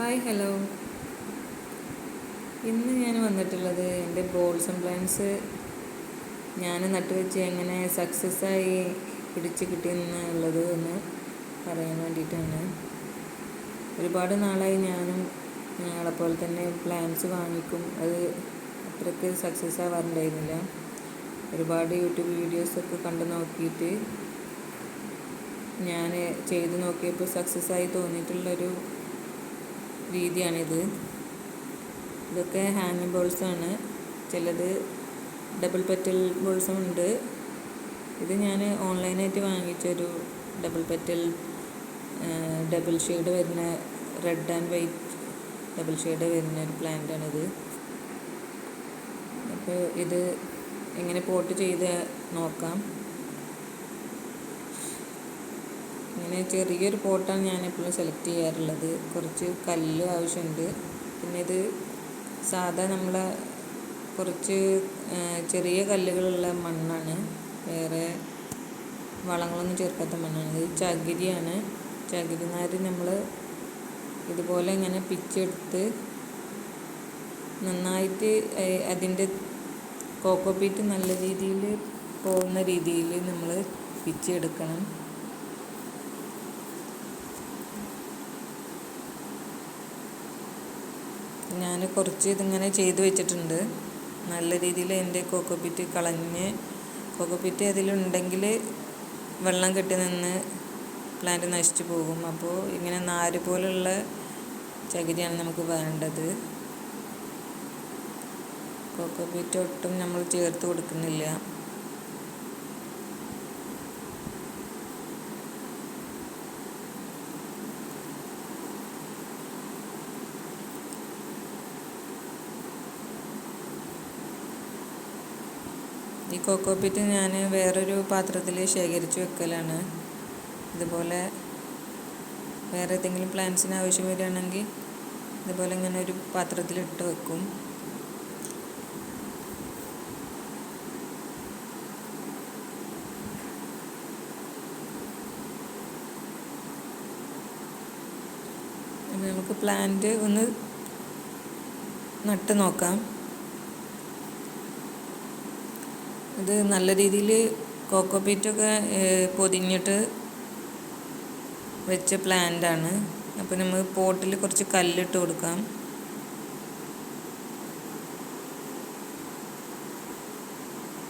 Hi hello. ഇന്ന് ഞാൻ വന്നിട്ടുള്ളത് എന്റെ ബോൾസ് പ്ലാൻസ്. ഞാൻ നട്ടുവെച്ച് എങ്ങനെ സക്സസ്സായി പിടിച്ച് കിട്ടിയെന്നുള്ളത് എന്ന് പറയാൻ വേണ്ടിയിട്ടാണ്. ഒരുപാട് നാളായി ഞാനും ഞങ്ങളെപ്പോലെ തന്നെ പ്ലാൻസ് വാങ്ങിക്കും. അത് അത്രയ്ക്ക് സക്സസ് ആവാറുണ്ടായിരുന്നില്ല. ഒരുപാട് യൂട്യൂബ് വീഡിയോസൊക്കെ കണ്ടു നോക്കിയിട്ട് ഞാൻ ചെയ്തു നോക്കിയപ്പോൾ സക്സസ് ആയി തോന്നിയിട്ടുള്ളൊരു രീതിയാണിത്. ഇതൊക്കെ ഹാങ്ങിങ് ബോൾസാണ് ചിലത് ഡബിൾ പെറ്റൽ ബോൾസും ഉണ്ട്. ഇത് ഞാൻ ഓൺലൈനായിട്ട് വാങ്ങിച്ചൊരു ഡബിൾ പെറ്റൽ ഡബിൾ ഷെയ്ഡ് വരുന്ന red and white double shade വരുന്ന ഒരു പ്ലാന്റാണിത് അപ്പോൾ ഇത് എങ്ങനെ പോട്ട് ചെയ്ത് നോക്കാം. ഇങ്ങനെ ചെറിയൊരു പോട്ടാണ് ഞാൻ എപ്പോഴും സെലക്ട് ചെയ്യാറുള്ളത്. കുറച്ച് കല്ല് ആവശ്യമുണ്ട്. പിന്നെ ഇത് സാധാ നമ്മളെ കുറച്ച് ചെറിയ കല്ലുകളുള്ള മണ്ണാണ്. വേറെ വളങ്ങളൊന്നും ചേർക്കാത്ത മണ്ണാണ്. ഇത് ചകിരിയാണ്. ചകിരി നാര് നമ്മൾ ഇതുപോലെ ഇങ്ങനെ പിച്ചെടുത്ത് നന്നായിട്ട് അതിന്റെ കോക്കോപ്പീറ്റ് നല്ല രീതിയിൽ പോകുന്ന രീതിയിൽ നമ്മൾ പിച്ചെടുക്കണം. ഞാൻ കുറച്ച് ഇതിങ്ങനെ ചെയ്ത് വെച്ചിട്ടുണ്ട്. നല്ല രീതിയിൽ എന്റെ കോക്കോപ്പിറ്റ് കളഞ്ഞ് കോക്കോപ്പിറ്റ് അതിലുണ്ടെങ്കിൽ വെള്ളം കെട്ടി നിന്ന് പ്ലാന്റ് നശിച്ചു പോകും. അപ്പോൾ ഇങ്ങനെ നാര് പോലുള്ള ചകിരിയാണ് നമുക്ക് വേണ്ടത്. കോക്കോപ്പിറ്റ് ഒട്ടും നമ്മൾ ചേർത്ത് കൊടുക്കുന്നില്ല. ഈ കോക്കോപ്പിറ്റ് ഞാൻ വേറൊരു പാത്രത്തിൽ ശേഖരിച്ച് വെക്കലാണ്. ഇതുപോലെ വേറെ ഏതെങ്കിലും പ്ലാന്റ്സിന് ആവശ്യം വരികയാണെങ്കിൽ ഇതുപോലെ ഇങ്ങനെ ഒരു പാത്രത്തിൽ ഇട്ട് വെക്കും. നമുക്ക് പ്ലാന്റ് ഒന്ന് നട്ട് നോക്കാം. ഇത് നല്ല രീതിയിൽ കോക്കോ പീറ്റൊക്കെ പൊതിഞ്ഞിട്ട് വെച്ച പ്ലാന്റാണ് അപ്പോൾ നമ്മൾ പോട്ടിൽ കുറച്ച് കല്ലിട്ട് കൊടുക്കാം.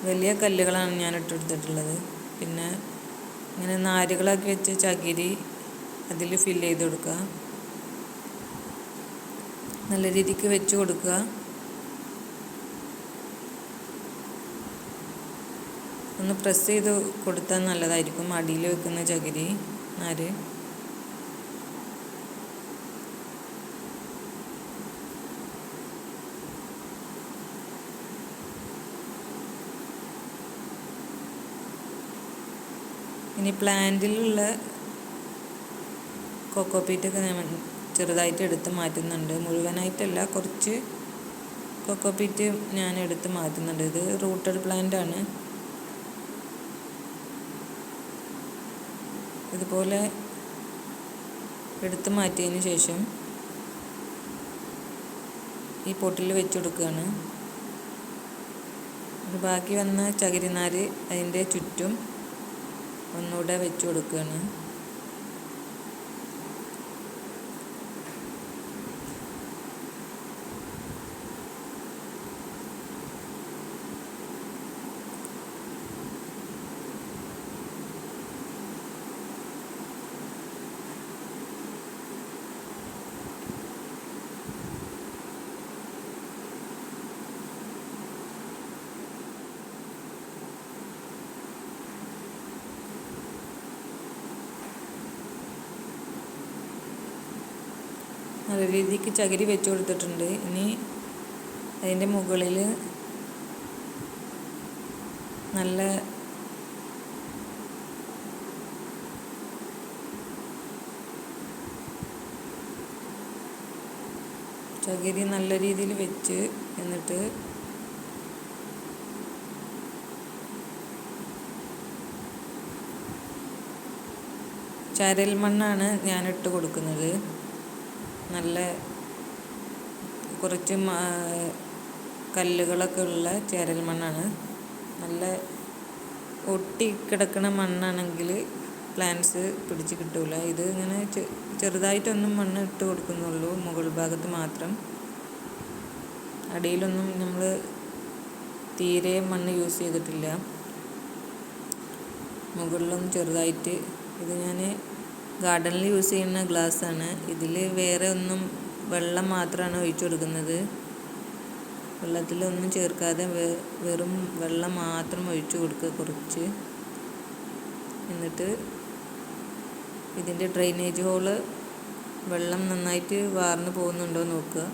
വലിയ കല്ലുകളാണ് ഞാൻ ഇട്ടെടുത്തിട്ടുള്ളത് പിന്നെ ഇങ്ങനെ നാരുകളാക്കി വെച്ച് ചകിരി അതിൽ ഫില്ല് ചെയ്ത് കൊടുക്കുക. നല്ല രീതിക്ക് വെച്ച് കൊടുക്കുക. ഒന്ന് പ്രസ് ചെയ്ത് കൊടുത്താൽ നല്ലതായിരിക്കും. അടിയിൽ വെക്കുന്ന ചകിരി. നാര് ഇനി പ്ലാന്റിലുള്ള കൊക്കോപ്പീറ്റൊക്കെ ഞാൻ ചെറുതായിട്ട് എടുത്ത് മാറ്റുന്നുണ്ട്. മുഴുവനായിട്ടല്ല കുറച്ച് കൊക്കോപ്പീറ്റ് ഞാൻ എടുത്ത് മാറ്റുന്നുണ്ട്. ഇത് റൂട്ടഡ് പ്ലാന്റ് ആണ്. ഇതുപോലെ എടുത്തു മാറ്റിയതിന് ശേഷം ഈ പൊട്ടിൽ വെച്ച് കൊടുക്കുകയാണ്. ബാക്കി വന്ന ചകിരിനാര് അതിന്റെ ചുറ്റും ഒന്നുകൂടെ വെച്ച് കൊടുക്കുകയാണ്. നല്ല രീതിക്ക് ചകിരി വെച്ച് കൊടുത്തിട്ടുണ്ട്. ഇനി അതിന്റെ മുകളിൽ നല്ല ചകിരി നല്ല രീതിയിൽ വെച്ച് എന്നിട്ട് ചരൽ മണ്ണാണ് ഞാൻ ഇട്ട് കൊടുക്കുന്നത്. നല്ല കുറച്ച് കല്ലുകളൊക്കെ ഉള്ള ചേരൽ മണ്ണാണ്. നല്ല ഒട്ടി കിടക്കുന്ന മണ്ണാണെങ്കിൽ പ്ലാന്റ്സ് പിടിച്ച് കിട്ടില്ല ഇത് ഇങ്ങനെ ചെറുതായിട്ടൊന്നും മണ്ണ് ഇട്ട് കൊടുക്കുന്നുള്ളൂ. മുകൾ ഭാഗത്ത് മാത്രം. അടിയിലൊന്നും നമ്മൾ തീരെ മണ്ണ് യൂസ് ചെയ്തിട്ടില്ല. മുകളിലൊന്നും ചെറുതായിട്ട് ഇത് ഞാൻ ഗാർഡനിൽ യൂസ് ചെയ്യുന്ന ഗ്ലാസ് ആണ് ഇതിൽ വേറെ ഒന്നും വെള്ളം മാത്രമാണ് ഒഴിച്ചു കൊടുക്കുന്നത്. വെള്ളത്തിലൊന്നും ചേർക്കാതെ വെറും വെള്ളം മാത്രം ഒഴിച്ചു കൊടുക്കുക കുറച്ച്. എന്നിട്ട് ഇതിന്റെ ഡ്രെയിനേജ് ഹോൾ വെള്ളം നന്നായിട്ട് വാർന്നു പോകുന്നുണ്ടോ നോക്കുക.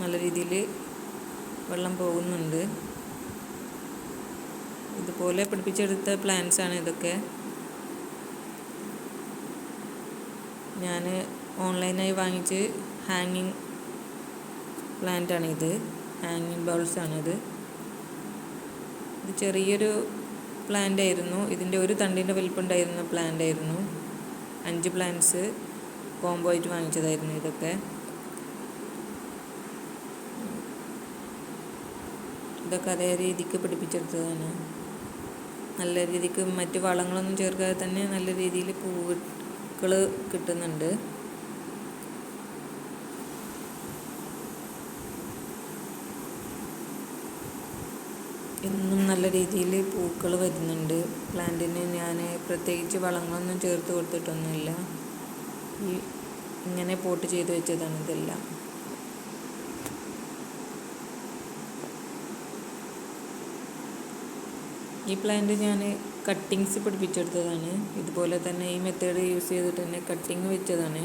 നല്ല രീതിയിൽ വെള്ളം പോകുന്നുണ്ട്. ഇതുപോലെ പിടിപ്പിച്ചെടുത്ത പ്ലാന്റ്സാണ് ഇതൊക്കെ. ഞാൻ ഓൺലൈനായി വാങ്ങിച്ച് ഹാങ്ങിങ് പ്ലാന്റാണിത്. ഹാങ്ങിങ് ബൗൾസ് ആണിത് ഇത് ചെറിയൊരു പ്ലാന്റ് ആയിരുന്നു ഇതിന്റെ ഒരു തണ്ടിന്റെ വലിപ്പുണ്ടായിരുന്ന പ്ലാന്റ് ആയിരുന്നു അഞ്ച് പ്ലാന്റ്സ് കോംബോ ആയിട്ട് വാങ്ങിച്ചതായിരുന്നു ഇതൊക്കെ. ഇതൊക്കെ അതേ രീതിക്ക് പിടിപ്പിച്ചെടുത്തതാണ്. നല്ല രീതിക്ക് മറ്റ് വളങ്ങളൊന്നും ചേർക്കാതെ തന്നെ നല്ല രീതിയിൽ പൂക്കൾ കിട്ടുന്നുണ്ട്. ഇന്നും നല്ല രീതിയിൽ പൂക്കൾ വരുന്നുണ്ട്. പ്ലാന്റിന് ഞാൻ പ്രത്യേകിച്ച് വളങ്ങളൊന്നും ചേർത്ത് കൊടുത്തിട്ടൊന്നുമില്ല. ഈ ഇങ്ങനെ പോട്ട് ചെയ്ത് വെച്ചതാണ് ഇതെല്ലാം. ഈ പ്ലാന്റ് ഞാൻ കട്ടിങ്സ് പിടിപ്പിച്ചെടുത്തതാണ്. ഇതുപോലെ തന്നെ ഈ മെത്തേഡ് യൂസ് ചെയ്തിട്ട് തന്നെ കട്ടിങ് വെച്ചതാണ്.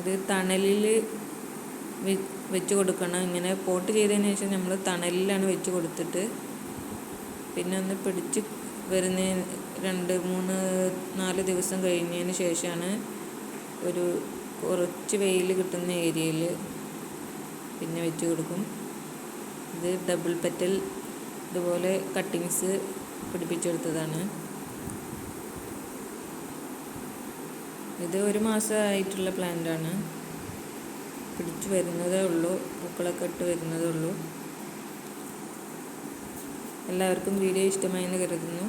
ഇത് തണലിൽ വെച്ച് കൊടുക്കണം. ഇങ്ങനെ പോട്ട് ചെയ്തതിന് ശേഷം നമ്മൾ തണലിലാണ് വെച്ച് കൊടുത്തിട്ട് പിന്നെ ഒന്ന് പിടിച്ച് വരുന്ന രണ്ട് മൂന്ന് നാല് ദിവസം കഴിഞ്ഞതിന് ശേഷമാണ് ഒരു കുറച്ച് വെയിൽ കിട്ടുന്ന ഏരിയയിൽ പിന്നെ വെച്ച് കൊടുക്കും. ഇത് ഡബിൾ പെറ്റൽ ഇതുപോലെ കട്ടിങ്സ് പിടിപ്പിച്ചെടുത്തതാണ്. ഇത് ഒരു മാസമായിട്ടുള്ള പ്ലാന്റാണ് പിടിച്ചു വരുന്നതേ ഉള്ളൂ. പൂക്കളൊക്കെ ഇട്ട് വരുന്നതേ ഉള്ളൂ. എല്ലാവർക്കും വീഡിയോ ഇഷ്ടമായി എന്ന് കരുതുന്നു.